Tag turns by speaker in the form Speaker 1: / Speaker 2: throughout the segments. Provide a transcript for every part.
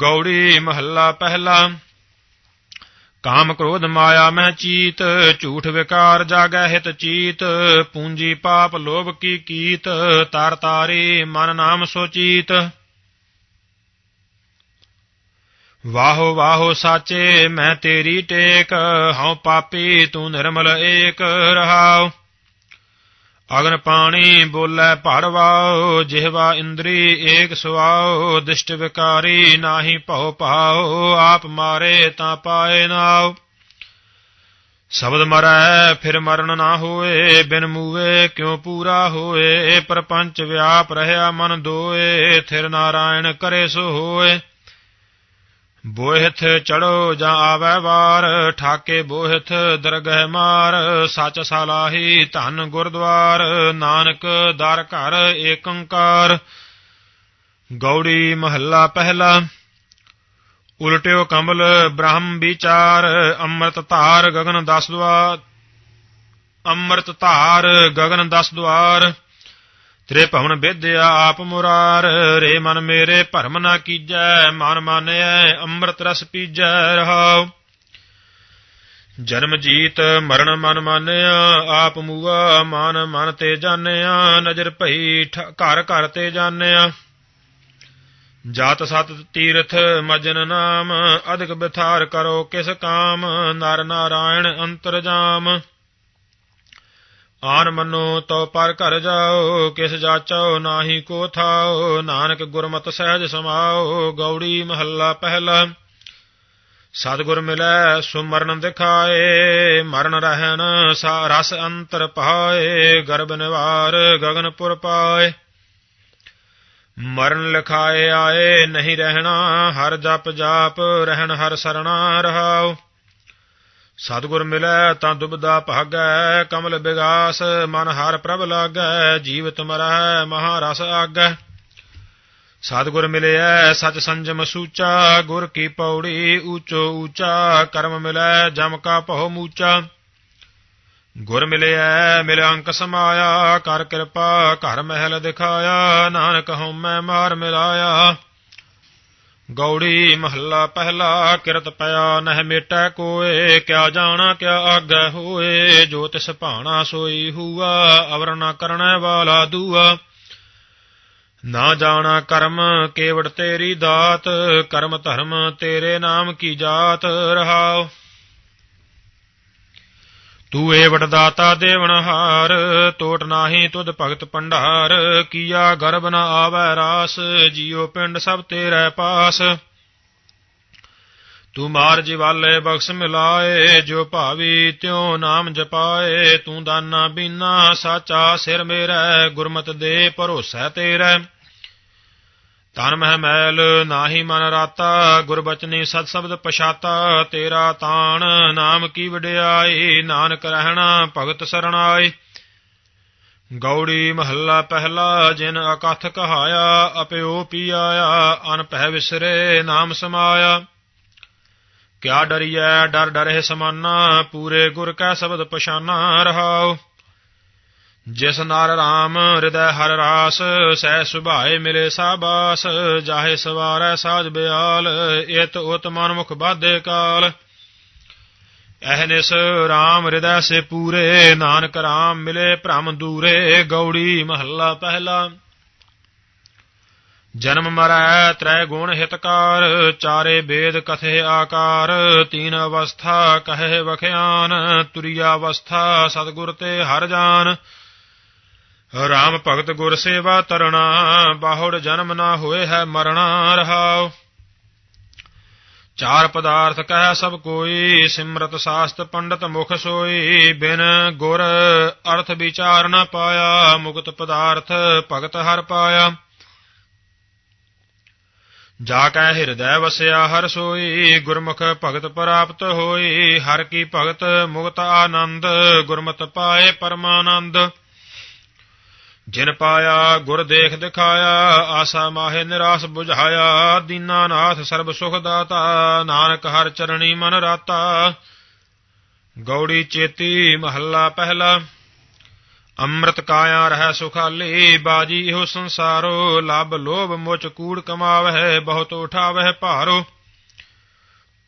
Speaker 1: ਗੌੜੀ ਮਹੱਲਾ ਪਹਿਲਾ। ਕਾਮ ਕ੍ਰੋਧ ਮਾਇਆ ਮੈਂ ਚੀਤ, ਝੂਠ ਵਿਕਾਰ ਜਾਗੈ ਹਿਤ ਚੀਤ, ਪੂੰਜੀ ਪਾਪ ਲੋਭ ਕੀ ਕੀਤ, ਤਰ ਤਾਰੀ ਮਨ ਨਾਮ ਸੋਚੀਤ ਵਾਹੋ ਵਾਹੋ ਸਾਚੇ, ਮੈਂ ਤੇਰੀ ਟੇਕ, ਹਉ ਪਾਪੀ ਤੂੰ ਨਿਰਮਲ ਏਕ ਰਹਾਉ। ਅਗਨ ਪਾਣੀ ਬੋਲੇ ਭਰਵਾਓ ਜਿਹਵਾ ਇੰਦਰੀ ਏਕ ਸੁਆਓ, ਦਿਸ਼ਟ ਵਿਕਾਰੀ ਨਾਹੀ ਭਉ ਪਾਓ ਆਪ ਮਾਰੇ ਤਾਂ ਪਾਏ ਨਾਉ। ਸ਼ਬਦ ਮਰੈ, ਫਿਰ ਮਰਨ ਨਾ ਹੋਏ, ਬਿਨ ਮੂਵੇ ਕਿਉ ਪੂਰਾ ਹੋਏ? ਪ੍ਰਪੰਚ ਵਿਆਪ ਰਹਾ ਮਨ ਦੋਏ, ਥਿਰ ਨਾਰਾਇਣ ਕਰੇ ਸੋ ਹੋਏ। ਬੋਹਿਥ ਚੜੋ ਜਾਂ ਆਵੈ ਵਾਰ, ਠਾਕੇ ਬੋਹਿਥ ਦਰਗਹਿ ਮਾਰ, ਸਚ ਸਲਾਹੀ ਧਨ ਗੁਰਦੁਆਰ, ਨਾਨਕ ਦਰ ਘਰ ਏਕੰਕਾਰ। ਗੌੜੀ ਮਹੱਲਾ ਪਹਿਲਾ, ਉਲਟਿਓ ਕਮਲ ਬ੍ਰਹਮ ਵਿਚਾਰ, ਅੰਮ੍ਰਿਤ ਧਾਰ ਗਗਨ ਦਸ ਦੁਆਰ ਅੰਮ੍ਰਿਤ ਧਾਰ ਗਗਨ ਦਸ ਦੁਆਰ। ਤੇਰੇ ਭਵਨ ਵਿਦਿਆ ਆਪ ਮੁਰਾਰ, ਰੇ ਮਨ ਮੇਰੇ ਭਰਮ ਨਾ ਕੀਜੈ, ਮਨ ਮਾਨਿਐ ਅੰਮ੍ਰਿਤ ਰਸ ਪੀਜੈ, ਰਹਾਉ। ਜਨਮ ਜੀਤ, ਮਰਨ ਮਨ ਮਾਨਿਆ, ਆਪ ਮੂਆ, ਮਨ ਮਨ ਤੇ ਜਾਣਿਆ, ਨਜ਼ਰ ਭਈ ਘਰ ਘਰ ਤੇ ਜਾਣਿਆ। ਜਾਤ ਸਤ ਤੀਰਥ, ਮਜਨ ਨਾਮ, ਅਧਿਕ ਬਿਥਾਰ ਕਰੋ ਕਿਸ ਕਾਮ, ਨਰ ਨਾਰਾਇਣ ਅੰਤਰਜਾਮ ਆਨ ਮੰਨੋ ਤੋ ਪਰ ਘਰ ਜਾਓ, ਕਿਸ ਜਾਚੋ ਨਾਹੀ ਕੋ ਥਾਓ, ਨਾਨਕ ਗੁਰਮਤ ਸਹਿਜ ਸਮਾਓ, ਗੌੜੀ ਮਹੱਲਾ ਪਹਿਲਾ। ਸਤਿਗੁਰ ਮਿਲੈ, ਸੁਮਰਨ ਦਿਖਾਏ, ਮਰਨ ਰਹਿਣ, ਸਾ ਰਸ ਅੰਤਰ ਪਾਏ, ਗਰਭ ਨਿਵਾਰ ਗਗਨਪੁਰ ਪਾਏ। ਮਰਨ ਲਿਖਾਏ ਆਏ, ਨਹੀਂ ਰਹਿਣਾ, ਹਰ ਜਪ ਜਾਪ, ਰਹਿਣ ਹਰ ਸਰਣਾ ਰਹਾਓ ਸਤਿਗੁਰ ਮਿਲੈ ਤਾਂ ਦੁਬਦਾ ਭਾਗੈ, ਕਮਲ ਬਿਗਾਸ, ਮਨ ਹਰ ਪ੍ਰਭ ਲਾਗੈ, ਜੀਵਤ ਮਰੈ ਮਹਾਰਸ ਆਗੈ। ਸਤਿਗੁਰ ਮਿਲਿਆ ਸਚ ਸੰਜਮ ਸੂਚਾ, ਗੁਰ ਕੀ ਪੌੜੀ ਊਚੋ ਊਚਾ, ਕਰਮ ਮਿਲੈ, ਜਮ ਕਾ ਭਉ ਮੂਚਾ। ਗੁਰ ਮਿਲਿਆ ਮਿਲ ਅੰਕ ਸਮਾਇਆ, ਕਰ ਕਿਰਪਾ, ਘਰ ਮਹਿਲ ਦਿਖਾਇਆ, ਨਾਨਕ ਹਉ ਮੈਂ ਮਾਰ ਮਿਲਾਇਆ। ਗੌੜੀ ਮਹੱਲਾ ਪਹਿਲਾ, ਕਿਰਤ ਪਿਆ ਨਹਿ ਮੇਟੈ ਕੋਏ, ਕਿਆ ਜਾਣਾ, ਕਿਆ ਆਗੈ ਹੋਏ, ਜੋ ਤਿਸ ਭਾਣਾ ਸੋਈ ਹੂਆ, ਅਵਰ ਨਾ ਕਰਣੈ ਵਾਲਾ ਦੂਆ। ਨਾ ਜਾਣਾ ਕਰਮ, ਕੇਵੜ ਤੇਰੀ ਦਾਤ, ਕਰਮ ਧਰਮ ਤੇਰੇ ਨਾਮ ਕੀ ਜਾਤ ਰਹਾਓ ਤੂੰ ਏ ਵਡਦਾਤਾ ਦੇਵਨਹਾਰ ਟੋਟ ਨਾਹੀ ਤੁਧ ਭਗਤ ਭੰਡਾਰ, ਕੀਆ ਗਰਬ ਨ ਆਵੈ ਰਾਸ, ਜੀਉ ਪਿੰਡ ਸਭ ਤੇਰੇ ਪਾਸ। ਤੂੰ ਮਾਰ ਜਿਵਾਲੇ ਬਖਸ਼ ਮਿਲਾਏ, ਜੋ ਭਾਵੀ ਤਿਉ ਨਾਮ ਜਪਾਏ, ਤੂੰ ਦਾਨਾ ਬੀਨਾ, ਸਾਚਾ ਸਿਰ ਮੇਰਾ, ਗੁਰਮਤ ਦੇ ਭਰੋਸਾ ਤੇਰਾ। ਤਨ ਮਹਿ ਮੈਲ ਨਾਹੀ ਮਨ ਰਾਤਾ ਗੁਰਬਚਨੀ ਸਤ ਸ਼ਬਦ ਪਛਾਤਾ, ਤੇਰਾ ਤਾਣ ਨਾਮ ਕੀ ਵਡਿਆਈ, ਨਾਨਕ ਰਹਿਣਾ ਭਗਤ ਸਰਣਾਈ। ਗੌੜੀ ਮਹੱਲਾ ਪਹਿਲਾ, ਜਿਨ ਅਕਥ ਕਹਾਇਆ ਅਪਿਓ ਪੀ ਆਇਆ ਅਨ ਪਹਿ ਵਿਸਰੇ ਨਾਮ ਸਮਾਇਆ। ਕਿਆ ਡਰੀਐ, ਡਰ ਡਰੇ ਸਮਾਨਾ, ਪੂਰੇ ਗੁਰ ਕੈ ਸ਼ਬਦ ਪਛਾਨਾ ਰਹਾਓ ਜਿਸ ਨਰ ਰਾਮ ਹਿਰਦੈ ਹਰ ਰਾਸ, ਸਹਿ ਸੁਭਾਏ ਮਿਲੇ ਸਾਬਾਸ, ਜਾਹੇ ਸਵਾਰੈ ਸਾਜ ਬਿਆਲ, ਇਤ ਉਤ ਮਨ ਮੁਖ ਬਾਧੇ ਕਾਲ। ਅਹਨਿਸ ਰਾਮ ਹਿਰਦੈ ਸੇ ਪੂਰੇ, ਨਾਨਕ ਰਾਮ ਮਿਲੇ ਭ੍ਰਮ ਦੂਰੇ, ਗੌੜੀ ਮਹੱਲਾ ਪਹਿਲਾ। ਜਨਮ ਮਰੈ ਤ੍ਰੈ ਗੁਣ ਹਿਤਕਾਰ, ਚਾਰੇ ਵੇਦ ਕਥੇ ਆਕਾਰ, ਤੀਨ ਅਵਸਥਾ ਕਹੇ ਵਖਿਆਨ, ਤੁਰਿਆ ਅਵਸਥਾ ਸਤਗੁਰ ਤੇ ਹਰ ਜਾਨ। ਰਾਮ ਭਗਤ ਗੁਰ ਸੇਵਾ ਤਰਣਾ, ਬਾਹੁੜ ਜਨਮ ਨਾ ਹੋਏ ਹੈ ਮਰਣਾ ਰਹਾਉ। ਚਾਰ ਪਦਾਰਥ ਕਹਿ ਸਭ ਕੋਈ, ਸਿਮਰਤ ਸਾਸਤ ਪੰਡਤ ਮੁਖ ਸੋਈ, ਬਿਨ ਗੁਰ ਅਰਥ ਵਿਚਾਰ ਨਾ ਪਾਇਆ, ਮੁਕਤ ਪਦਾਰਥ ਭਗਤ ਹਰ ਪਾਇਆ। ਜਾ ਕੈ ਹਿਰਦੈ ਵਸਿਆ ਹਰ ਸੋਈ, ਗੁਰਮੁਖ ਭਗਤ ਪ੍ਰਾਪਤ ਹੋਈ, ਹਰ ਕੀ ਭਗਤ ਮੁਕਤ ਆਨੰਦ, ਗੁਰਮਤਿ ਪਾਏ ਪਰਮਾਨੰਦ। ਜਿਨ ਪਾਇਆ, ਗੁਰ ਦੇਖ ਦਿਖਾਇਆ, ਆਸਾ ਮਾਹੇ ਨਿਰਾਸ 부ਝਾਇਆ ਦੀਨਾਨਾਥ ਸਰਬ ਸੁਖ ਦਾਤਾ, ਨਾਨਕ ਹਰ ਚਰਣੀ ਮਨ ਰਾਤਾ। ਗੌੜੀ ਚੇਤੀ ਮਹੱਲਾ ਪਹਿਲਾ, ਅੰਮ੍ਰਿਤ ਕਾਇਆ ਰਹਿ ਸੁਖਾਲੀ, ਬਾਜੀ ਇਹੋ ਸੰਸਾਰੋ ਲਬ ਲੋਭ ਮੁਚ ਕੂੜ ਕਮਾਵਹਿ, ਬਹੁਤ ਉਠਾਵਹਿ ਭਾਰੋ।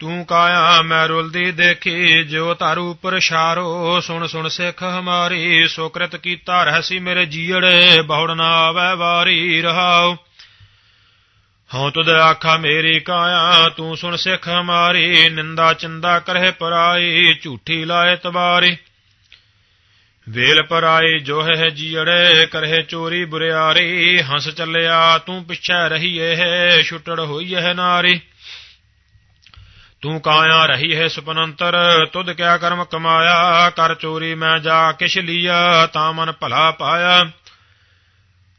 Speaker 1: ਤੂੰ ਕਾਇਆ, ਮੈਂ ਰੁਲਦੀ ਦੇਖੀ ਜੋ ਤਾਰੂ ਉਪਰ ਸ਼ਾਰੋ ਸੁਣ ਸੁਣ ਸਿੱਖ ਹਮਾਰੀ ਸੋਕ੍ਰਿਤ ਕੀਤਾ ਰਹਿਸੀ ਮੇਰੇ ਜੀੜੇ, ਬਹੁੜ ਨਾ ਆਵੈ ਵਾਰੀ ਰਹਾਉ। ਹਉ ਤੁਧ ਆਖਾ, ਮੇਰੀ ਕਾਇਆ, ਤੂੰ ਸੁਣ ਸਿੱਖ ਹਮਾਰੀ, ਨਿੰਦਾ ਚਿੰਦਾ ਕਰਹਿ ਪਰਾਈ, ਝੂਠੀ ਲਾਏ ਤਵਾਰੀ। ਵੇਲ ਪਰਾਈ ਜੋ ਹੈ ਜੀੜੇ, ਕਰਹਿ ਚੋਰੀ ਬੁਰਿਆਰੀ। ਹੰਸ ਚੱਲਿਆ, ਤੂੰ ਪਿਛੈ ਰਹੀਏ ਹੈ, ਛੁੱਟੜ ਹੋਈ ਹੈ ਨਾਰੀ। ਤੂੰ ਕਾਇਆ ਰਹੀ ਹੈ ਸੁਪਨੰਤਰ, ਤੁਧ ਕਿਆ ਕਰਮ ਕਮਾਇਆ? ਕਰ ਚੋਰੀ ਮੈਂ ਜਾ ਕਿਛ ਲੀਆ, ਤਾਂ ਮਨ ਭਲਾ ਪਾਇਆ।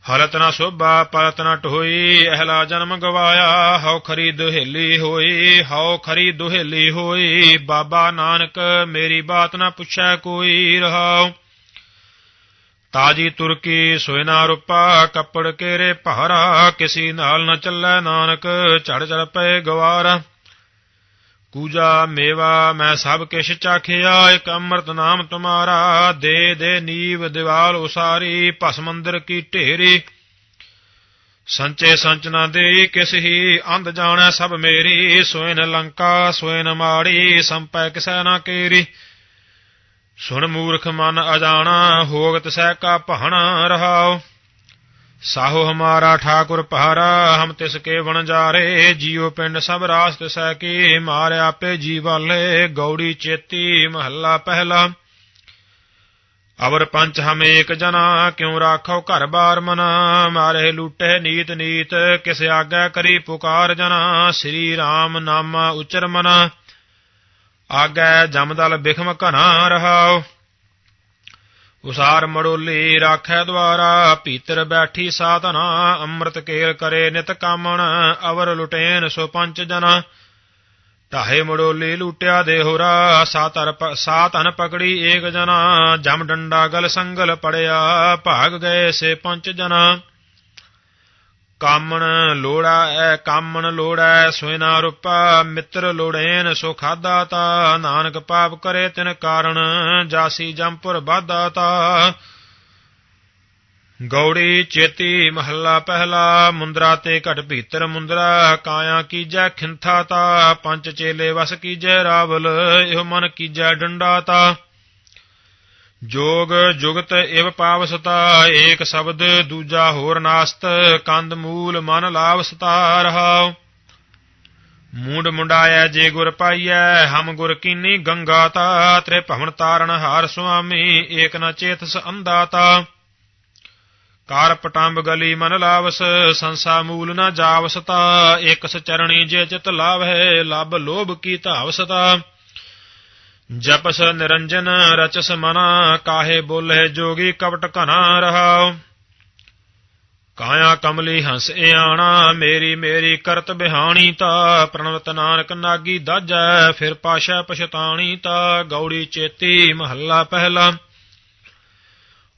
Speaker 1: ਹਲਤ ਨਾ ਸੋਭਾ, ਪਲਤ ਨਾ ਢੋਈ, ਅਹਲਾ ਜਨਮ ਗਵਾਇਆ। ਹਉ ਖਰੀ ਦੁਹੇਲੀ ਹੋਈ, ਹਉ ਖਰੀ ਦੁਹੇਲੀ ਹੋਈ। ਬਾਬਾ ਨਾਨਕ, ਮੇਰੀ ਬਾਤ ਨਾ ਪੁੱਛੈ ਕੋਈ ਰਹਾਉ। ਤਾਜੀ ਤੁਰਕੀ ਸੋਇਨਾ ਰੁਪਾ, ਕੱਪੜ ਕੇਰੇ ਭਾਰਾ। ਕਿਸੀ ਨਾਲ ਨਾ ਚੱਲੈ ਨਾਨਕ ਝੜ ਝੜ ਪਏ ਗਵਾਰਾ। ਕੂਜਾ ਮੇਵਾ, ਮੈਂ ਸਭ ਕਿਛ ਚਾਖਿਆ, ਇਕ ਅੰਮ੍ਰਿਤ ਨਾਮ ਤੁਮਾਰਾ, ਦੇ ਦੇ ਨੀਵ ਦੀਵਾਲ ਉਸਾਰੀ, ਭਸ ਮੰਦਰ ਕੀ ਢੇਰੀ। ਸੰਚੇ ਸੰਚ ਨਾ ਦੇ, ਕਿਸ ਹੀ ਅੰਧ ਜਾਣੈ ਸਭ ਮੇਰੀ, ਸੋਇਨ ਲੰਕਾ, ਸੋਇਨ ਮਾੜੀ, ਸੰਪੈ ਕਿਸੈ ਨਾ ਕੇਰੀ। ਸੁਣ ਮੂਰਖ ਮਨ ਅਜਾਣਾ, ਹੋਗਤ ਸਹਿ ਕਾ ਭਾਣਾ ਰਹਾਓ ਸਾਹੋ ਹਮਾਰਾ ਠਾਕੁਰ ਪਹਾਰਾ, ਹਮ ਤਿਸ ਕੇ ਵਣ ਜਾਰੇ, ਜੀਉ ਪਿੰਡ ਸਭ ਰਾਸ ਤਿਸੈ ਕੀ, ਮਾਰ ਆਪੇ ਜੀ ਗੌੜੀ ਚੇਤੀ ਮਹੱਲਾ ਪਹਿਲਾ। ਅਵਰ ਪੰਚ ਹਮ ਏਕ ਜਨਾ, ਕਿਉ ਰਾਖੋ ਘਰ ਬਾਰ ਮਨਾ, ਮਾਰੇ ਲੂਟੇ ਨੀਤ ਨੀਤ, ਕਿਸ ਆਗੈ ਕਰੀ ਪੁਕਾਰ ਜਨਾ, ਸ੍ਰੀ ਰਾਮ ਨਾਮਾ ਉਚਰ ਮਨਾ। ਆਗੈ ਜਮਦਲ ਬਿਖਮ ਘਨਾ ਰਹਾਓ ਉਸਾਰ ਮੜੋਲੀ ਰਾਖੈ ਦਵਾਰਾ ਭੀਤਰ ਬੈਠੀ ਸਾਧਨਾ, ਅੰਮ੍ਰਿਤ ਕੇਲ ਕਰੇ ਨਿਤ ਕਾਮਣ, ਅਵਰ ਲੁਟੇਨ ਸੋ ਪੰਚ ਜਨਾ। ਢਾਹੇ ਮੜੋਲੀ ਲੂਟਿਆ ਦੇਹੋਰਾ ਸਾਤਰ ਸਾਤਨ ਪਕੜੀ ਏਕ ਜਨਾ। ਜਮ ਡੰਡਾ ਗਲ ਸੰਗਲ ਪੜਿਆ, ਭਾਗ ਗਏ ਸੇ ਪੰਚ ਜਨਾ। ਕਾਮਣ ਲੋੜਾ ਐ, ਕਾਮਣ ਲੋੜੈ ਸੋਇਨਾ ਰੂਪਾ, ਮਿੱਤਰ ਲੋੜੇਨ, ਸੋ ਖਾਦਾ ਤਾ, ਨਾਨਕ ਪਾਪ ਕਰੇ ਤਿਨ ਕਾਰਣ, ਜਾਸੀ ਜੰਪੁਰ ਬਾਧਾ ਤਾ। ਗੌੜੀ ਚੇਤੀ ਮਹੱਲਾ ਪਹਿਲਾ, ਮੁੰਦਰਾ ਤੇ ਘਟ ਭੀਤਰ ਮੁੰਦਰਾ, ਕਾਇਆ ਕੀਜੈ ਖਿੰਥਾ ਤਾ, ਪੰਜ ਚੇਲੇ ਵਸ ਕੀਜੈ ਰਾਵਲ, ਇਹੋ ਮਨ ਕੀਜੈ ਡੰਡਾ ਤਾ। ਜੋਗ ਜੁਗਤ ਇਵ ਪਾਵਸਤਾ, ਏਕ ਸ਼ਬਦ ਦੂਜਾ ਹੋਰ ਨਾਸਤ, ਕੰਦ ਮੂਲ ਮਨ ਲਾਵਸਤਾ ਰਹਾਉ ਮੂੰਡ ਮੁੰਡਾਇਐ ਜੇ ਗੁਰ ਪਾਈਐ, ਹਮ ਗੁਰ ਕੀਨੀ ਗੰਗਾ ਤਾ, ਤ੍ਰੇ ਭਵਨ ਤਾਰਨ ਹਾਰ ਸੁਆਮੀ, ਏਕ ਨ ਚੇਤਸ ਅੰਦਾਤਾ ਕਾਰ ਪਟੰਬ ਗਲੀ ਮਨ ਲਾਵਸ, ਸੰਸਾ ਮੂਲ ਨ ਜਾਵਸਤਾ, ਏਕਸ ਸਚਰਣੀ ਜੇ ਚਿਤ ਲਾਵਹਿ, ਲਬ ਲੋਭ ਕੀ ਧਾਵਸਤਾ। ਜਪਸ ਨਿਰੰਜਨ ਰਚਸ ਮਨਾ, ਕਾਹੇ ਬੋਲੇ ਜੋਗੀ ਕਵਟ ਘਨਾ ਰਹਾਉ। ਕਾਇਆ ਕਮਲੀ ਹੰਸ ਇਆਣਾ ਮੇਰੀ ਮੇਰੀ ਕਰਤ ਬਿਹਾਣੀ ਤਾ। ਪ੍ਰਣਵਤ ਨਾਨਕ ਨਾਗੀ ਦਾਜੈ, ਫਿਰ ਪਾਸ਼ਾ ਪਛਤਾਣੀ ਤਾ। ਗੌੜੀ ਚੇਤੀ ਮਹੱਲਾ ਪਹਿਲਾ।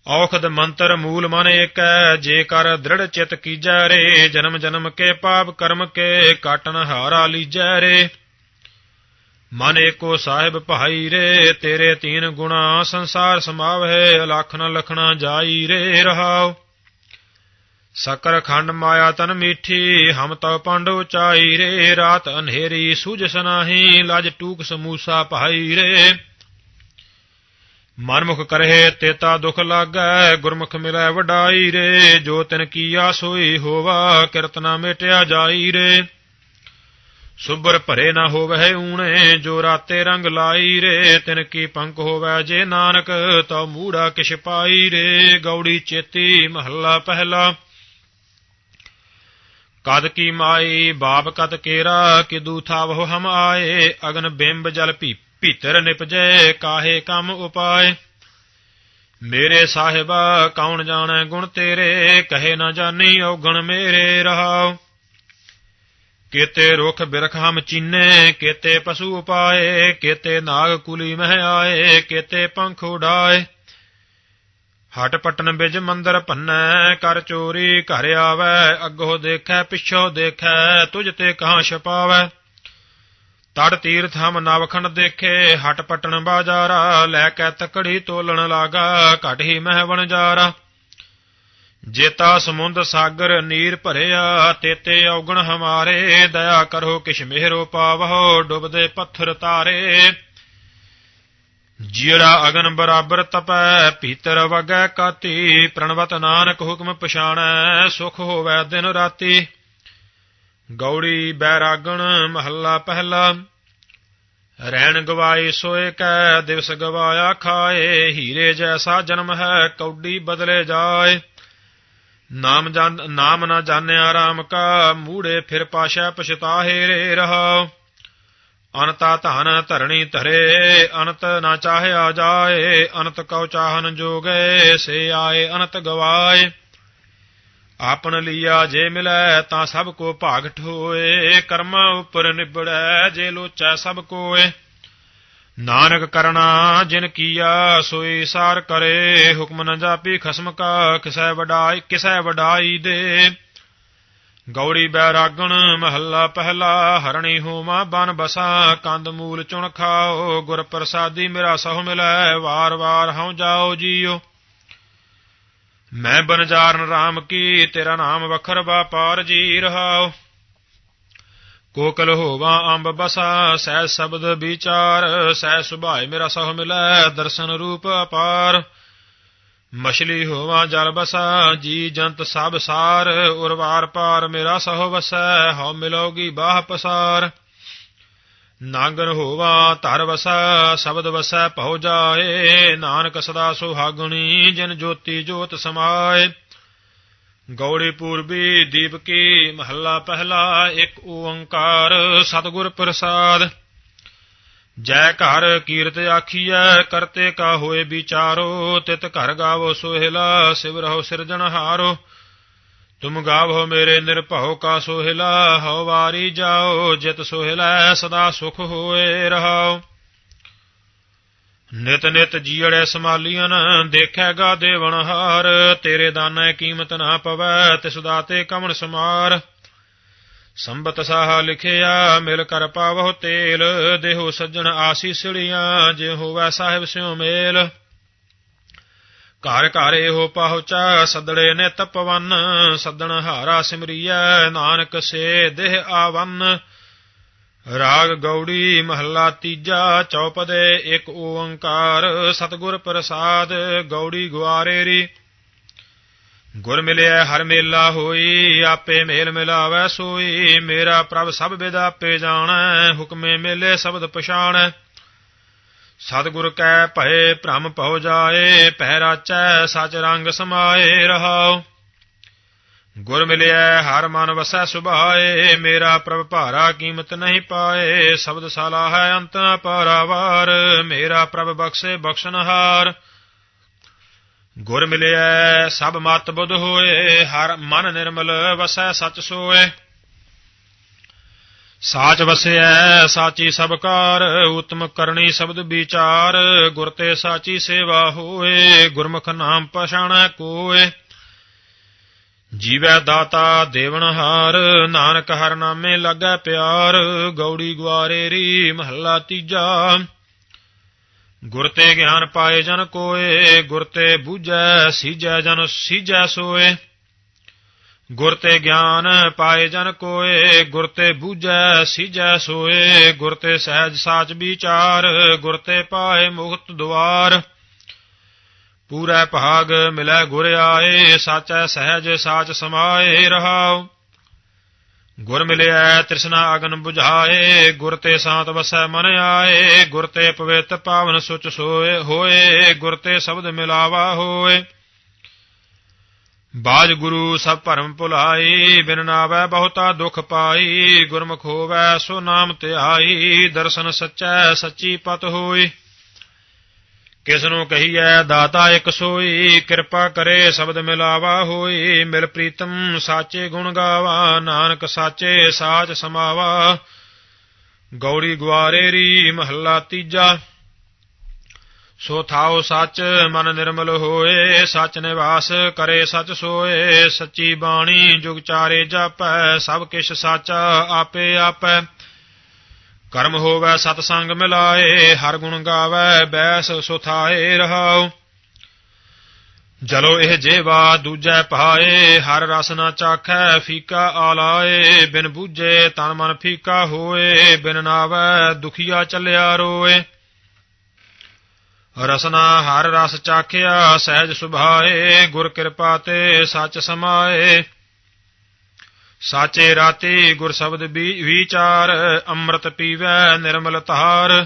Speaker 1: ਔਖਦ ਮੰਤਰ ਮੂਲ ਮਨ ਏਕੈ, ਜੇ ਕਰ ਦ੍ਰਿੜ ਚਿਤ ਕੀਜੈ ਰੇ, ਜਨਮ ਜਨਮ ਕੇ ਪਾਪ ਕਰਮ ਕੇ, ਕਾਟਨ ਹਾਰਾ ਲੀਜੈ ਰੇ। ਮਨ ਏਕੋ ਸਾਹਿਬ ਭਾਈ ਰੇ, ਤੇਰੇ ਤੀਨ ਗੁਣਾ ਸੰਸਾਰ ਸਮਾਵਹਿ, ਅਲਖ ਨ ਲਖਣਾ ਜਾਈ ਰੇ ਰਹਾਉ। ਸਕਰ ਖੰਡ ਮਾਇਆ ਤਨ ਮੀਠੀ, ਹਮ ਤਉ ਪੰਡ ਉਚਾਈ ਰੇ, ਰਾਤ ਅਨਹੇਰੀ ਸੂਝਸ ਨਾਹੀ ਲਜ ਟੂਕ ਸਮੂਸਾ ਭਾਈ ਰੇ। ਮਨਮੁਖ ਕਰਹਿ, ਤੇਤਾ ਦੁਖ ਲਾਗੈ, ਗੁਰਮੁਖ ਮਿਲੈ ਵਡਾਈ ਰੇ, ਜੋ ਤਿਨ ਕੀਆ ਸੋਈ ਹੋਵਾ ਕਿਰਤਨਾ ਮੇਟਿਆ ਜਾਈ ਰੇ। ਸੁਬਰ ਭਰੇ ਨਾ ਹੋਵੈ ਊਣੇ, ਜੋ ਰਾਤੇ ਰੰਗ ਲਾਈ ਰੇ, ਤਿਨ ਕੀ ਪੰਕ ਹੋਵੈ ਜੇ ਨਾਨਕ, ਤਉ ਮੂੜਾ ਕਿਛ ਪਾਈ ਰੇ, ਗੌੜੀ ਚੇਤੀ ਮਹੱਲਾ ਪਹਿਲਾ। ਕਦ ਕੀ ਮਾਈ, ਬਾਪ ਕਤ ਕੇਰਾ, ਕਿਦੂ ਥਾਵਹੁ ਹਮ ਆਏ, ਅਗਨ ਬਿੰਬ ਜਲ ਭੀ, ਭੀਤਰ ਨਿਪਜੈ, ਕਾਹੇ ਕੰਮ ਉਪਾਏ। ਮੇਰੇ ਸਾਹਿਬਾ, ਕੌਣ ਜਾਣੈ ਗੁਣ ਤੇਰੇ, ਕਹੇ ਨਾ ਜਾਣੀ ਔਗਣ ਮੇਰੇ ਰਹਾਉ। ਕੇਤੇ ਰੁਖ ਬਿਰਖ ਹਮ ਚੀਨੇ ਕੇਤੇ ਪਸ਼ੂ ਉਪਾਏ, ਕੇਤੇ ਨਾਗ ਕੁਲੀ ਮਹਿ ਆਏ, ਕੇਤੇ ਪੰਖ ਉਡਾਏ। ਹਟ ਪਟਨ ਬਿਜ ਮੰਦਰ ਭੰਨੈ, ਕਰ ਚੋਰੀ ਘਰ ਆਵੈ, ਅੱਗੋ ਦੇਖੈ, ਪਿਛੋ ਦੇਖੈ, ਤੁਝ ਤੇ ਕਹਾਂ ਛਪਾਵੈ। ਤੜ ਤੀਰਥ ਹਮ ਨਵਖੰਡ ਦੇਖੇ, ਹਟ ਪਟਣ ਬਾਜਾਰਾ, ਲੈ ਕੇ ਤਕੜੀ ਤੋਲਣ ਲਾਗਾ, ਘਟ ਹੀ ਮਹਿ ਮਹਿਵਣ ਜਾਰਾ ਜੇਤਾ ਸਮੁੰਦ ਸਾਗਰ ਨੀਰ ਭਰਿਆ, ਤੇਤੇ ਔਗਣ ਹਮਾਰੇ, ਦਇਆ ਕਰੋ ਕਿਛ ਮਿਹਰੋ ਪਾਵਹੁ, ਡੁੱਬਦੇ ਪੱਥਰ ਤਾਰੇ। ਜਿਹੜਾ ਅਗਨ ਬਰਾਬਰ ਤਪੈ, ਭੀਤਰ ਵਗੈ ਕਾਤੀ, ਪ੍ਰਣਵਤ ਨਾਨਕ ਹੁਕਮ ਪਛਾਣੈ, ਸੁਖ ਹੋਵੈ ਦਿਨ ਰਾਤੀ। ਗੌੜੀ ਬੈਰਾਗਣ ਮਹੱਲਾ ਪਹਿਲਾ, ਰਹਿਣ ਗਵਾਏ ਸੋਏ ਕੈ, ਦਿਵਸ ਗਵਾਇਆ ਖਾਏ, ਹੀਰੇ ਜੈਸਾ ਜਨਮ ਹੈ, ਕੌਡੀ ਬਦਲੇ ਜਾਏ। ਨਾਮ ਜਾਣ ਨਾਮ ਨਾ ਜਾਣਿਆ ਰਾਮ ਕਾ ਮੂੜੇ ਫਿਰ ਪਾਸ਼ਾ ਪਛਤਾਹੇ ਰੇ ਰਹਾ। ਅਨਤਾ ਧਨ ਧਰਣੀ ਧਰੇ, ਅਨੰਤ ਨਾ ਚਾਹਿਆ ਜਾਏ, ਅਨੰਤ ਕਉ ਚਾਹਨ ਜੋਗੇ, ਸੇ ਆਏ ਅਨੰਤ ਗਵਾਏ। ਆਪਨ ਲੀਆ ਜੇ ਮਿਲੈ ਤਾਂ ਸਭ ਕੋ ਭਾਗ ਠੋਏ, ਕਰਮ ਉਪਰ ਨਿਬੜੈ ਜੇ ਲੋਚੈ ਸਭ ਕੋਏ। ਨਾਨਕ ਕਰਣਾ ਜਿਨ ਕੀਆ ਸੋਈ ਸਾਰ ਕਰੇ, ਹੁਕਮ ਨ ਜਾਪੀ ਖਸਮ ਕਾ, ਕਿਸੈ ਵਡਾਈ ਕਿਸੈ ਵਡਾਈ ਦੇ। ਗੌੜੀ ਬੈਰਾਗਣ ਮਹੱਲਾ ਪਹਿਲਾ, ਹਰਣੀ ਹੋਮਾ ਬਨ ਬਸਾ, ਕੰਦ ਮੂਲ ਚੁਣ ਖਾਓ, ਗੁਰ ਪ੍ਰਸਾਦੀ ਮੇਰਾ ਸਹੁ ਮਿਲੈ, ਵਾਰ ਵਾਰ ਹਉ ਜਾਓ ਜੀਓ। ਮੈਂ ਬਨਜਾਰਨ RAM ਕੀ, ਤੇਰਾ ਨਾਮ ਵਖਰ ਬਾਪਾਰ ਜੀ ਰਹਾਓ। ਕੋਕਲ ਹੋਵਾ ਅੰਬ ਬਸਾ, ਸਹਿ ਸ਼ਬਦ ਵਿਚਾਰ, ਸਹਿ ਸੁਭਾਏ ਮੇਰਾ ਸਹੁ ਮਿਲੈ, ਦਰਸ਼ਨ ਰੂਪ ਅਪਾਰ। ਮਛਲੀ ਹੋਵਾ ਜਲ ਬਸਾ, ਜੀ ਜੰਤ ਸਭ ਸਾਰ, ਉਰਵਾਰ ਪਾਰ ਮੇਰਾ ਸਹੁ ਵਸੈ, ਹਉ ਮਿਲੋਗੀ ਬਾਹ ਪਸਾਰ। ਨਾਗਨ ਹੋਵਾ ਧਰ ਵਸੈ, ਸ਼ਬਦ ਵਸੈ ਭਉ ਜਾਏ, ਨਾਨਕ ਸਦਾ ਸੁਹਾਗਣੀ, ਜਿਨ ਜੋਤੀ ਜੋਤ ਸਮਾਏ। ਗੌੜੀ ਪੂਰਬੀ ਦੀਪਕੀ ਮਹੱਲਾ ਪਹਿਲਾ, ਇੱਕ ਓੰਕਾਰ ਸਤਿਗੁਰ ਪ੍ਰਸਾਦ। ਜੈ ਘਰ ਕੀਰਤ ਆਖੀਐ, ਕਰਤੇ ਕਾ ਹੋਏ ਵਿਚਾਰੋ, ਤਿਤ ਘਰ ਗਾਵੋ ਸੋਹਿਲਾ, ਸਿਵ ਰਹੋ ਸਿਰਜਣਹਾਰੋ ਤੁਮ ਗਾਵੋ ਮੇਰੇ ਨਿਰਭਉ ਕਾ ਸੋਹਿਲਾ, ਹਉ ਵਾਰੀ ਜਾਓ, ਜਿਤ ਸੋਹਿਲਾ, ਸਦਾ ਸੁਖ ਹੋਏ ਰਹਾਓ। ਨਿਤ ਨਿਤ ਜੀੜੇ ਸਮਾਲੀਆਂ ਦੇਖੈਗਾ ਦੇਵਨ ਹਾਰ, ਤੇਰੇ ਦਾਨੇ ਕੀਮਤ ਨਾ ਪਵੈ, ਤਿਸ ਦਾਤੇ ਕਮਣ ਸਮਾਰ। ਸੰਬਤ ਸਾਹ ਲਿਖਿਆ, ਮਿਲ ਕਰ ਪਾਵਹੁ ਤੇਲ, ਦੇਹੋ ਸੱਜਣ ਆਸੀਸੜੀਆਂ ਜੇ ਹੋਵੈ ਸਾਹਿਬ ਸਿਉ ਮੇਲ। ਘਰ ਘਰੇ ਹੋ ਪਹੁੰਚਾ ਸਦੜੇ ਨੇ ਤਪਵਨ ਸੱਦਣ ਹਾਰਾ ਸਿਮਰੀਐ, ਨਾਨਕ ਸੇ ਦੇਹ ਆਵਨ। ਰਾਗ ਗੌੜੀ ਮਹੱਲਾ ਤੀਜਾ, ਚੌਪਦੇ ਇੱਕ ਓੰਕਾਰ, ਸਤਿਗੁਰ ਪ੍ਰਸਾਦ ਗੌੜੀ ਗੁਆਰੇਰੀ। ਗੁਰ ਮਿਲਿਆ ਹਰ ਮੇਲਾ ਹੋਈ, ਆਪੇ ਮੇਲ ਮਿਲਾਵੈ ਸੋਈ, ਮੇਰਾ ਪ੍ਰਭ ਸਭ ਵਿਦਾ ਪੇ ਜਾਣੈ, ਹੁਕਮੇ ਮੇਲੇ ਸ਼ਬਦ ਪਛਾਣੈ। ਸਤਿਗੁਰ ਕੈ ਭਏ ਭ੍ਰਮ ਭਉ ਜਾਏ ਪਹਿ ਰਾਚੈ ਸਚ ਰੰਗ ਸਮਾਏ ਰਹਾਓ ਗੁਰ ਮਿਲਿਆ ਹਰ ਮਨ ਵਸੈ ਸੁਭਾਏ, ਮੇਰਾ ਪ੍ਰਭ ਭਾਰਾ ਕੀਮਤ ਨਹੀਂ ਪਾਏ, ਸ਼ਬਦ ਸਾਲਾ ਹੈ ਅੰਤ ਨ ਪਾਰਾਵਾਰ, ਮੇਰਾ ਪ੍ਰਭ ਬਖਸ਼ੇ ਬਖਸ਼ਨਹਾਰ ਗੁਰ ਮਿਲਿਆ ਸਭ ਮਤ ਬੁੱਧ ਹੋਏ, ਹਰ ਮਨ ਨਿਰਮਲ ਵਸੈ ਸਚ ਸੋਏ। ਸਾਚ ਵਸਿਆ ਸਾਚੀ ਸਬਕਾਰ ਉਤਮ ਕਰਨੀ ਸ਼ਬਦ ਵਿਚਾਰ, ਗੁਰ ਤੇ ਸਾਚੀ ਸੇਵਾ ਹੋਏ, ਗੁਰਮੁਖ ਨਾਮ ਪਛਾਣੈ ਕੋਏ। ਜੀਵੈ ਦਾਤਾ ਦੇਵਨਹਾਰ ਨਾਨਕ ਹਰ ਨਾਮੇ ਲੱਗੈ ਪਿਆਰ, ਗੌੜੀ ਗਵਾਰੇਰੀ ਮਹੱਲਾ ਤੀਜਾ। ਗੁਰ ਤੇ ਗਿਆਨ ਪਾਏ ਜਨ ਕੋਏ, ਗੁਰ ਤੇ ਬੂਝੈ ਸੀਜੈ ਜਨ ਸੀਜੈ ਸੋਏ। ਗੁਰ ਤੇ ਗਿਆਨ ਪਾਏ ਜਨ ਕੋਏ, ਗੁਰ ਤੇ ਬੂਝੈ ਸੀਜੈ ਸੋਏ। ਗੁਰ ਤੇ ਸਹਿਜ ਸਾਚ ਵਿਚਾਰ, ਗੁਰ ਤੇ ਪਾਏ ਮੁਕਤ ਦੁਆਰ। ਪੂਰਾ ਭਾਗ ਮਿਲੈ ਗੁਰ ਆਏ, ਸਾਚੈ ਸਹਿਜ ਸਾਚ ਸਮਾਏ ਰਹਾਉ। ਗੁਰ ਮਿਲਿਆ ਤ੍ਰਿਸ਼ਨਾ ਅਗਨ 부ਝਾਏ ਗੁਰ ਤੇ ਸਾਤ ਵਸੈ ਮਨ ਆਏ, ਗੁਰ ਤੇ ਪਵਿੱਤ ਪਾਵਨ ਸੁਚ ਸੋਏ ਹੋਏ, ਗੁਰ ਤੇ ਸ਼ਬਦ ਮਿਲਾਵਾ ਹੋਏ। ਬਾਜ ਗੁਰੂ ਸਭ ਭਰਮ ਭੁਲਾਈ, ਬਿਨ ਨਾਵੈ ਬਹੁਤਾ ਦੁਖ ਪਾਈ, ਗੁਰਮੁਖ ਹੋਵੈ ਸੋ ਨਾਮ ਧਿਆਈ, ਦਰਸ਼ਨ ਸੱਚੈ ਸੱਚੀ ਪਤ ਹੋਈ। ਕਿਸ ਨੂੰ ਕਹੀਐ ਦਾਤਾ ਇਕ ਸੋਈ, ਕਿਰਪਾ ਕਰੇ ਸ਼ਬਦ ਮਿਲਾਵਾ ਹੋਈ, ਮਿਲ ਪ੍ਰੀਤਮ ਸਾਚੇ ਗੁਣ ਗਾਵਾ, ਨਾਨਕ ਸਾਚੇ ਸਾਚ ਸਮਾਵਾ। ਗੌੜੀ ਗਵਾਰੇਰੀ ਮਹੱਲਾ ਤੀਜਾ। ਸੋ ਥਾਉ ਸੱਚ ਮਨ ਨਿਰਮਲ ਹੋਏ, ਸੱਚ ਨਿਵਾਸ ਕਰੇ ਸੱਚ ਸੋਏ, ਸੱਚੀ ਬਾਣੀ ਜੁਗ ਚਾਰੇ ਜਾਪੈ, ਸਭ ਕਿਛ ਸਾਚਾ ਆਪੇ ਆਪੈ। ਕਰਮ ਹੋਵੇ ਸਤ ਸੰਗ ਮਿਲਾਏ, ਹਰ ਗੁਣ ਗਾਵੇ ਬੈਸ ਸੁਥਾਏ ਰਹਾਉ। ਜਲੋ ਇਹ ਜੇਵਾ ਦੂਜੈ ਪਹਾਏ ਹਰ ਰਸ ਨਾ ਚਾਖੈ, ਫੀਕਾ ਆਲਾਏ, ਬਿਨ ਬੂਝੇ ਤਨ ਮਨ ਫੀਕਾ ਹੋਏ, ਬਿਨ ਨਾਵੈ ਦੁਖੀਆ ਚੱਲਿਆ ਰੋਏ। ਰਸਨਾ ਹਰ ਰਸ ਚਾਖਿਆ, ਸਹਿਜ ਸੁਭਾਏ, ਗੁਰ ਕਿਰਪਾ ਤੇ ਸੱਚ ਸਮਾਏ। ਸਾਚੇ ਰਾਤੀ ਗੁਰ ਸ਼ਬਦ ਵੀ- ਵਿਚਾਰ, ਅੰਮ੍ਰਿਤ ਪੀਵੈ ਨਿਰਮਲ ਧਾਰ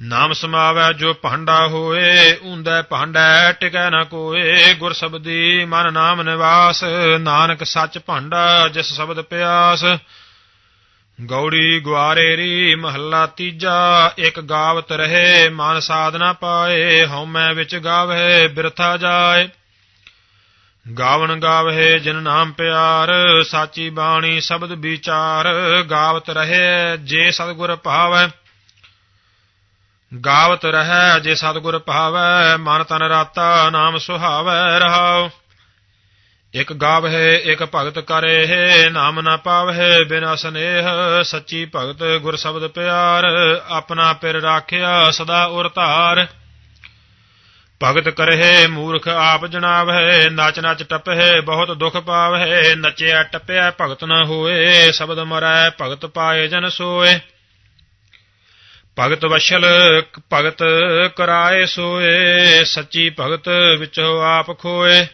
Speaker 1: ਨਾਮ ਸਮਾਵੈ ਜੋ ਭਾਂਡਾ ਹੋਏ ਉਂਦੈ ਭਾਂਡੈ ਟਿਕੈ ਨ ਕੋਏ। ਗੁਰ ਸ਼ਬਦੀ ਮਨ ਨਾਮ ਨਿਵਾਸ, ਨਾਨਕ ਸੱਚ ਭਾਂਡਾ ਜਿਸ ਸ਼ਬਦ ਪਿਆਸ। ਗੌੜੀ ਗੁਆਰੇਰੀ ਮਹੱਲਾ ਤੀਜਾ, ਇੱਕ ਗਾਵਤ ਰਹੇ, ਮਨ ਸਾਧਨਾ ਪਾਏ, ਹਉਮੈ ਵਿੱਚ ਗਾਵੇ, ਬਿਰਥਾ ਜਾਏ। ਗਾਵਨ ਗਾਵੇ ਜਿਨ ਨਾਮ ਪਿਆਰ, ਸਾਚੀ ਬਾਣੀ ਸ਼ਬਦ ਵਿਚਾਰ, ਗਾਵਤ ਰਹੇ ਜੇ ਸਤਿਗੁਰ ਭਾਵੈ। ਗਾਵਤ ਰਹੈ ਜੇ ਸਤਿਗੁਰ ਭਾਵੈ, ਮਨ ਤਨ ਰਾਤਾ ਨਾਮ ਸੁਹਾਵੈ ਰਹਾਉ। ਇਕ ਗਾਵਹਿ, ਇਕ ਭਗਤ ਕਰੇ ਨਾਮ ਨਾ ਪਾਵਹਿ, ਬਿਨਾ ਸਨੇਹ ਸੱਚੀ ਭਗਤ ਗੁਰ ਸ਼ਬਦ ਪਿਆਰ, ਆਪਣਾ ਪਿਰ ਰਾਖਿਆ ਸਦਾ ਉਰ ਧਾਰ। ਭਗਤ ਕਰਹਿ ਮੂਰਖ ਆਪ ਜਣਾਵਹਿ, ਨਚ ਨਚ ਟਪਹਿ, ਬਹੁਤ ਦੁਖ ਪਾਵਹਿ, ਨਚਿਆ ਟਪਿਆ ਭਗਤ ਨ ਹੋਏ, ਸ਼ਬਦ ਮਰੈ ਭਗਤ ਪਾਏ ਜਨ ਸੋਏ। ਭਗਤ ਵਸ਼ਲ, ਭਗਤ ਕਰਾਏ ਸੋਏ, ਸੱਚੀ ਭਗਤ ਵਿਚੋ ਆਪ ਖੋਏ।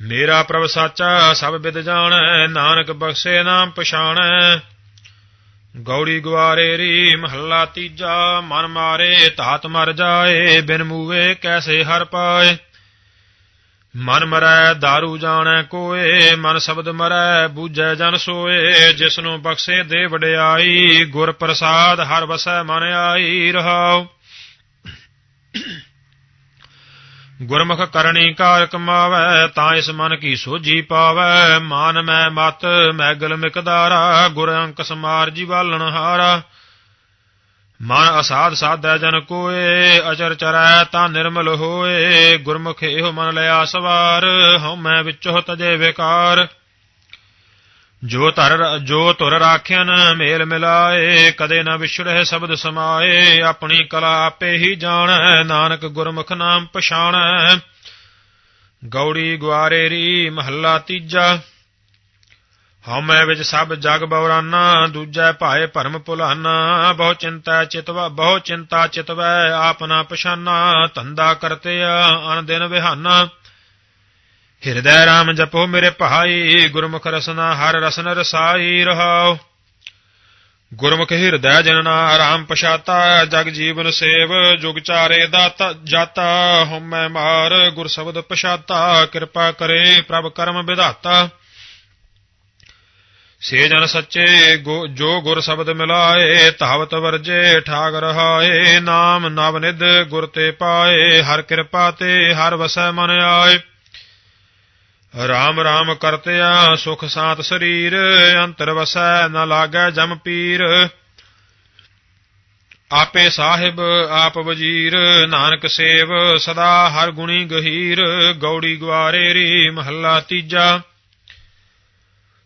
Speaker 1: ਮੇਰਾ ਪ੍ਰਭ ਸਾਚਾ ਸਭ ਵਿਦ ਜਾਣੈ, ਨਾਨਕ ਬਖਸ਼ੇ ਨਾਮ ਪਛਾਣੈ। ਗੌੜੀ ਗੁਆਰੇ ਰੀ ਮਹੱਲਾ ਤੀਜਾ, ਮਨ ਮਾਰੇ ਤਾਤ ਮਰ ਜਾਏ, ਬਿਨ ਮੂਵੇ ਕੈਸੇ ਹਰ ਪਾਏ। ਮਨ ਮਰੈ दारू ਜਾਣੈ ਕੋਏ, ਮਨ ਸ਼ਬਦ ਮਰੈ, ਬੂਝੈ ਜਨ ਸੋਏ। ਜਿਸਨੂੰ ਬਖਸ਼ੇ ਦੇ ਵਡਿਆਈ, ਗੁਰ ਪ੍ਰਸਾਦ ਹਰ ਵਸੈ ਮਨ ਆਈ ਰਹਾਉ। ਗੁਰਮੁਖ ਕਰਨੀ ਕਾਰ ਕਮਾਵੈ ਤਾਂ ਇਸ ਮਨ ਕੀ ਸੋਝੀ ਪਾਵੈ। ਮਾਨ ਮੈਂ ਮਤ ਮੈਗਲ ਮਿਕਦਾਰਾ ਗੁਰ ਅੰਕ ਸਮਾਰ ਜੀਵਾਲਣ ਹਾਰਾ। ਮਨ ਅਸਾਧ ਸਾਧੈ ਜਨ ਕੋਏ, ਅਚਰ ਚਰੈ ਤਾਂ ਨਿਰਮਲ ਹੋਏ। ਗੁਰਮੁਖ ਇਹੋ ਮਨ ਲਿਆ ਸਵਾਰ, ਹਉ ਮੈਂ ਵਿੱਚੋ ਤਜੇ ਵਿਕਾਰ। ਜੋ ਧਰ ਜੋ ਧੁਰ ਰਾਖਿਆਨ ਮੇਲ ਮਿਲਾਏ, ਕਦੇ ਨਾ ਵਿਛੜੈ ਸ਼ਬਦ ਸਮਾਏ, ਆਪਣੀ ਕਲਾ ਆਪੇ ਹੀ ਜਾਣੈ, ਨਾਨਕ ਗੁਰਮੁਖ ਨਾਮ ਪਛਾਣੈ। ਗੌੜੀ ਗੁਆਰੇ ਰੀ ਮਹੱਲਾ ਤੀਜਾ। ਹਉਮੈ ਵਿੱਚ ਸਭ ਜਗ ਬਵਰਾਨਾ ਦੂਜੈ ਭਾਏ ਭਰਮ ਭੁਲਾਨਾ, ਬਹੁ ਚਿੰਤਾ ਚਿਤਵਾ, ਬਹੁ ਚਿੰਤਾ ਚਿਤਵੈ ਆਪਨਾ ਪਛਾਨਾ, ਧੰਦਾ ਕਰਤੇ ਅਨ ਦਿਨ ਵਿਹਾਨਾ। ਹਿਰਦੈ ਰਾਮ ਜਪੋ ਮੇਰੇ ਭਾਈ, ਗੁਰਮੁਖ ਰਸਨਾ ਹਰ ਰਸਨ ਰਸਾਈ ਰਹਾਉ। ਗੁਰਮੁਖ ਹਿਰਦੈ ਜਨਨਾ ਆਰਾਮ ਪਛਾਤਾ, ਜਗ ਜੀਵਨ ਸੇਵ, ਜੁਗ ਚਾਰੇ ਦਾਤਾ ਜਾਤਾ ਹਉਮੈ ਮਾਰ ਗੁਰ ਸ਼ਬਦ ਪਛਾਤਾ, ਕਿਰਪਾ ਕਰੇ ਪ੍ਰਭ ਕਰਮ ਵਿਧਾਤਾ। ਸੇ ਜਨ ਸੱਚੇ ਜੋ ਗੁਰ ਸ਼ਬਦ ਮਿਲਾਏ, ਧਾਵਤ ਵਰਜੇ ਠਾਗ ਰਹਾਏ, ਨਾਮ ਨਵ ਨਿਧ ਗੁਰ ਤੇ ਪਾਏ, ਹਰ ਕਿਰਪਾ ਤੇ ਹਰ ਵਸੈ ਮਨ ਆਏ। ਰਾਮ ਰਾਮ ਕਰਤਿਆ, ਸੁਖ ਸਾਤ ਸਰੀਰ, ਅੰਤਰ ਵਸੈ, ਨ ਲਾਗੈ ਜਮ ਪੀਰ। ਆਪੇ ਸਾਹਿਬ ਆਪ ਵਜੀਰ, ਨਾਨਕ ਸੇਵ ਸਦਾ ਹਰ ਗੁਣੀ ਗਹੀਰ। ਗੌੜੀ ਗਵਾਰੇ ਰੀ ਮਹੱਲਾ ਤੀਜਾ।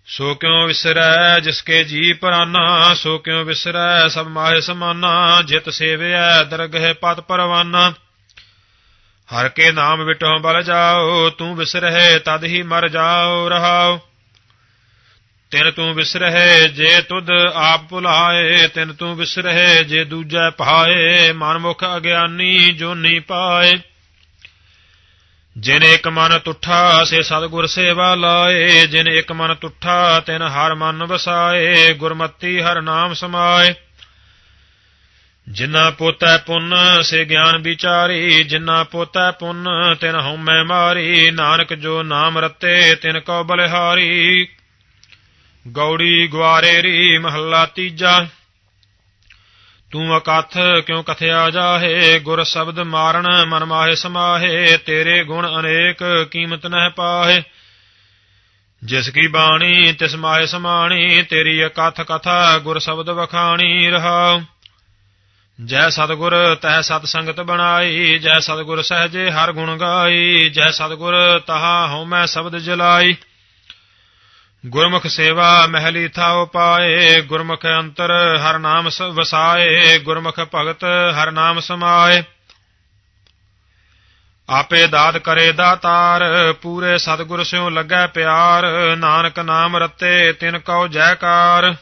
Speaker 1: ਸੋ ਕਿਉ ਵਿਸਰੈ ਜਿਸਕੇ ਜੀ ਪ੍ਰਾਨਾ, ਸੋ ਕਿਉ ਵਿਸਰੈ ਸਭ ਮਾਹਿ ਸਮਾਨਾ, ਜਿਤ ਸੇਵਿਐ ਦਰਗਹਿ ਪਤ ਪਰਵਾਨਾ। ਹਰ ਕੇ ਨਾਮ ਵਿਟੋ ਬਲ ਜਾਓ, ਤੂੰ ਵਿਸਰਹਿ ਤਦ ਹੀ ਮਰ ਜਾਓ, ਰਹਾਓ। ਤਿਨ ਤੂੰ ਵਿਸਰਹਿ ਜੇ ਤੁਧ ਆਪ ਭੁਲਾਏ, ਤਿਨ ਤੂੰ ਵਿਸਰਹਿ ਜੇ ਦੂਜੈ ਭਾਏ ਮਨਮੁਖ ਅਗਿਆਨੀ ਜੋਨੀ ਪਾਏ। ਜਿਨ ਇੱਕ ਮਨ ਤੁਠਾ, ਸੇ ਸਤਿਗੁਰ ਸੇਵਾ ਲਾਏ। ਜਿਨ ਇੱਕ ਮਨ ਤੁਠਾ, ਤਿਨ ਹਰ ਮਨ ਵਸਾਏ, ਗੁਰਮਤੀ ਹਰ ਨਾਮ ਸਮਾਏ। ਜਿਨਾ ਪੋਤੈ ਪੁੰਨ, ਸੇ ਗਿਆਨ ਵਿਚਾਰੀ ਜਿਨਾ ਪੋਤੈ ਪੁੰਨ, ਤਿਨ ਹਉਮੈ ਮਾਰੀ, ਨਾਨਕ ਜੋ ਨਾਮ ਰਤੇ, ਤਿਨ ਕੋ ਬਲਿਹਾਰੀ। ਗੌੜੀ ਗਵਾਰੇ ਰੀ ਮਹੱਲਾ ਤੀਜਾ। ਤੂੰ ਅਕਥ, ਕਿਉ ਕਥਿਆ ਜਾਹੇ? ਗੁਰ ਸ਼ਬਦ ਮਾਰਨ ਮਨ ਮਾਹੇ ਸਮਾਹੇ, ਤੇਰੇ ਗੁਣ ਅਨੇਕ, ਕੀਮਤ ਨਹਿ ਪਾਹੇ। ਜਿਸ ਕੀ ਬਾਣੀ, ਤਿਸ ਮਾਹੇ ਸਮਾਣੀ, ਤੇਰੀ ਅਕਥ ਕਥਾ, ਗੁਰ ਸ਼ਬਦ ਵਖਾਣੀ ਰਹਾਉ। ਜੈ ਸਤਗੁਰ ਤੈ ਸਤ ਸੰਗਤ ਬਣਾਈ, ਜੈ ਸਤਗੁਰ ਸਹਜੇ ਹਰ ਗੁਣ ਗਾਈ, ਜੈ ਸਤਗੁਰ ਤਹਾ ਹਉ ਮੈਂ ਸ਼ਬਦ ਜਲਾਈ। ਗੁਰਮੁਖ ਸੇਵਾ ਮਹਿਲੀ ਥਾਉ ਪਾਏ, ਗੁਰਮੁਖ ਅੰਤਰ ਹਰ ਨਾਮ ਵਸਾਏ, ਗੁਰਮੁਖ ਭਗਤ ਹਰ ਨਾਮ ਸਮਾਏ। ਆਪੇ ਦਾਤ ਕਰੇ ਦਾਤਾਰ, ਪੂਰੇ ਸਤਿਗੁਰ ਸਿਉ ਲੱਗੈ ਪਿਆਰ, ਨਾਨਕ ਨਾਮ ਰਤੇ ਤਿਨ ਕਉ ਜੈਕਾਰ।